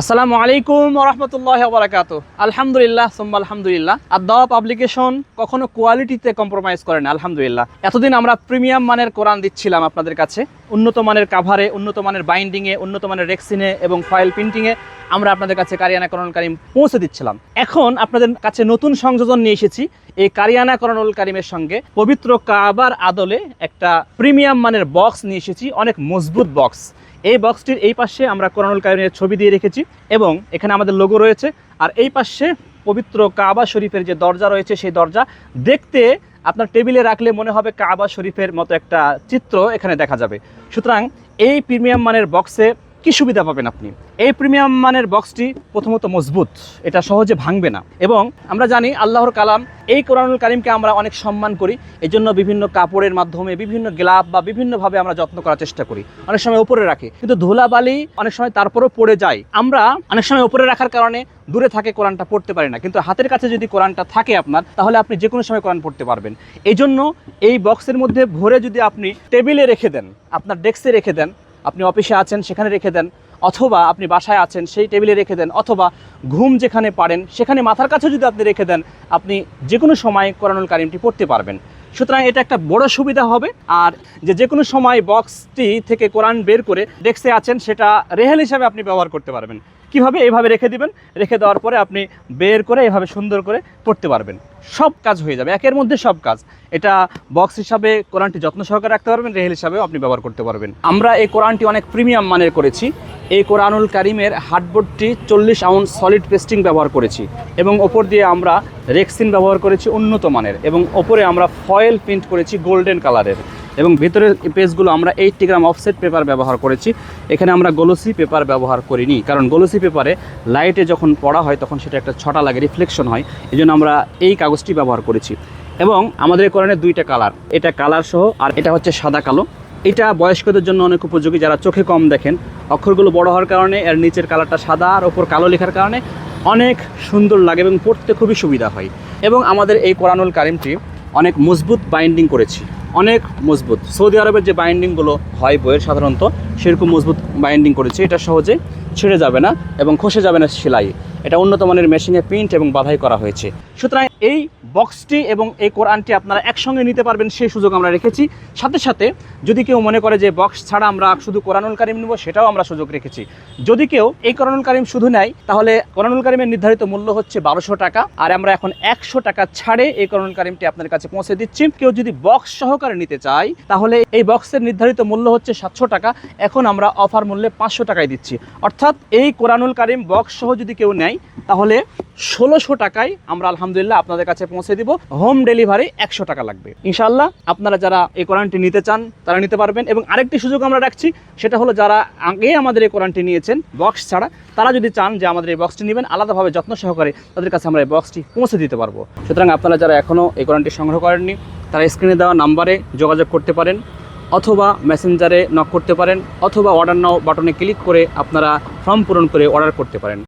আসসালামু আলাইকুম রহমতুল্লাহ বারাকাতু। আলহামদুলিল্লাহ সোম্বা আলহামদুলিল্লাহ। আর দাওয়া পাবলিকেশন কখনো কোয়ালিটিতে কম্প্রোমাইজ করে না, আলহামদুলিল্লাহ। এতদিন আমরা প্রিমিয়াম মানের কোরআন দিচ্ছিলাম আপনাদের কাছে। উন্নত মানের কাভারে উন্নত মানের বাইন্ডিংয়ে উন্নত মানের রেক্সিনে এবং ফয়েল প্রিন্টিংয়ে আমরা আপনাদের কাছে কারিয়ানা করণুল কারিম পৌঁছে দিচ্ছিলাম। এখন আপনাদের কাছে নতুন সংযোজন নিয়ে এসেছি এই কারিয়ানা করণুল কারিমের সঙ্গে পবিত্র কাবার আদলে একটা প্রিমিয়াম মানের বক্স নিয়ে এসেছি, অনেক মজবুত বক্স এই বক্সটির এই পাশে আমরা কোরআনুল কারিমের ছবি দিয়ে রেখেছি এবং এখানে আমাদের লোগো রয়েছে। আর এই পাশে পবিত্র কাবা শরীফের যে দরজা রয়েছে, সেই দরজা দেখতে আপনার টেবিলে রাখলে মনে হবে কাবা শরীফের মতো একটা চিত্র এখানে দেখা যাবে। সুতরাং এই প্রিমিয়াম মানের বক্সে কি সুবিধা পাবেন আপনি? এই প্রিমিয়াম মানের বক্সটি প্রথমত মজবুত, এটা সহজে ভাঙবে না। এবং আমরা জানি আল্লাহর কালাম, এই কোরআনুল কারিমকে আমরা অনেক সম্মান করি এই জন্য বিভিন্ন কাপড়ের মাধ্যমে, বিভিন্ন গ্লাভ বা বিভিন্নভাবে আমরা যত্ন করার চেষ্টা করি, অনেক সময় উপরে রাখি। কিন্তু ধুলাবালি অনেক সময় তারপরেও পড়ে যায়। আমরা অনেক সময় উপরে রাখার কারণে দূরে থাকে কোরআনটা পড়তে পারি না। কিন্তু হাতের কাছে যদি কোরআনটা থাকে আপনার, তাহলে আপনি যে কোনো সময় কোরআন পড়তে পারবেন। এই জন্য এই বক্সের মধ্যে ভরে যদি আপনি টেবিলে রেখে দেন, আপনার ডেস্কে রেখে দেন আপনি অফিসে আছেন, সেখানে রেখে দেন, অথবা আপনি বাসায় আছেন, সেই টেবিলে রেখে দেন, অথবা ঘুম যেখানে পারেন, সেখানে মাথার কাছে যদি আপনি রেখে দেন, আপনি যে কোনো সময় কোরআনুল কারিমটি পড়তে পারবেন। সুতরাং এটা একটা বড় সুবিধা হবে, আর যে যে কোনো সময় বক্সটি থেকে কোরআন বের করে ডেস্কে আছেন, সেটা রেহেল হিসাবে আপনি ব্যবহার করতে পারবেন। কীভাবে এইভাবে রেখে দিবেন? রেখে দেওয়ার পরে আপনি বের করে এভাবে সুন্দর করে পড়তে পারবেন। সব কাজ হয়ে যাবে। একের মধ্যে সব কাজ। এটা বক্স হিসাবে কোরআনটি যত্ন সহকারে রাখতে পারবেন, রেহেল হিসাবেও আপনি ব্যবহার করতে পারবেন। আমরা এই কোরআনটি অনেক প্রিমিয়াম মানের করেছি। এই কোরআনুল কারিমের হার্ডবোর্ডটি চল্লিশ আউন্স সলিড পেস্টিং ব্যবহার করেছি এবং ওপর দিয়ে আমরা রেক্সিন ব্যবহার করেছি উন্নত মানের এবং ওপরে আমরা ফয়েল প্রিন্ট করেছি গোল্ডেন কালারের এবং ভেতরের পেজগুলো আমরা এইটটি গ্রাম অফসেট পেপার ব্যবহার করেছি। এখানে আমরা গলসি পেপার ব্যবহার করিনি, কারণ গলসি পেপারে লাইটে যখন পড়া হয় তখন সেটা একটা ছটা লাগে রিফ্লেকশন হয় এই আমরা এই কাগজটি ব্যবহার করেছি। এবং আমাদের এই কোরআনের দুইটা কালার এটা কালার সহ আর এটা হচ্ছে সাদা কালো। এটা বয়স্কদের জন্য অনেক উপযোগী, যারা চোখে কম দেখেন। অক্ষরগুলো বড় হওয়ার কারণে এর নিচের কালারটা সাদা আর ওপর কালো লেখার কারণে অনেক সুন্দর লাগে এবং পড়তে খুবই সুবিধা হয়। এবং আমাদের এই কোরআনুল কারিমটি অনেক মজবুত বাইন্ডিং করেছি। অনেক মজবুত। সৌদি আরবের যে বাইন্ডিংগুলো হয় বইয়ের সাধারণত, সেরকম মজবুত বাইন্ডিং করেছে। এটা সহজে ছেড়ে যাবে না এবং খসে যাবে না সেলাই। এটা উন্নত মানের মেশিনে প্রিন্ট এবং বাধাই করা হয়েছে। সুতরাং এই বক্সটি এবং এই কোরআনটি আপনারা একসঙ্গে নিতে পারবেন, সেই সুযোগ আমরা রেখেছি। সাথে সাথে যদি কেউ মনে করে যে বক্স ছাড়া আমরা শুধু কোরআনুল কারিম নেব, সেটাও আমরা সুযোগ রেখেছি। যদি কেউ এই কোরআনুল কারিম শুধু নেয় তাহলে কোরআনুল কারিমের নির্ধারিত মূল্য হচ্ছে বারোশো টাকা, আর আমরা এখন একশো টাকা ছাড়ে এই কোরআনুল কারিমটি আপনার কাছে পৌঁছে দিচ্ছি। কেউ যদি বক্স সহকারে নিতে চায়, তাহলে এই বক্সের নির্ধারিত মূল্য হচ্ছে সাতশো টাকা, এখন আমরা অফার মূল্যে পাঁচশো টাকায় দিচ্ছি। অর্থাৎ এই কোরআনুল কারিম বক্স সহ যদি কেউ নেয়, তাহলে ষোলোশো টাকায় আমরা আলহামদুলিল্লাহ আপনাদের কাছে পৌঁছে দিব। হোম ডেলিভারি একশো টাকা লাগবে। ইনশাল্লাহ আপনারা যারা এই কোরআনটি নিতে চান, তারা নিতে পারবেন। এবং আরেকটি সুযোগ আমরা রাখছি, সেটা হলো যারা আগে আমাদের এই কোরআনটি নিয়েছেন বক্স ছাড়া, তারা যদি চান যে আমাদের এই বক্সটি নেবেন, আলাদাভাবে যত্ন সহকারে তাদের কাছে আমরা এই বক্সটি পৌঁছে দিতে পারব। সুতরাং আপনারা যারা এখনও এই কোরআনটি সংগ্রহ করেননি, তারা স্ক্রিনে দেওয়া নাম্বারে যোগাযোগ করতে পারেন, অথবা মেসেঞ্জারে নক করতে পারেন, অথবা অর্ডার নাও বাটনে ক্লিক করে আপনারা ফর্ম পূরণ করে অর্ডার করতে পারেন।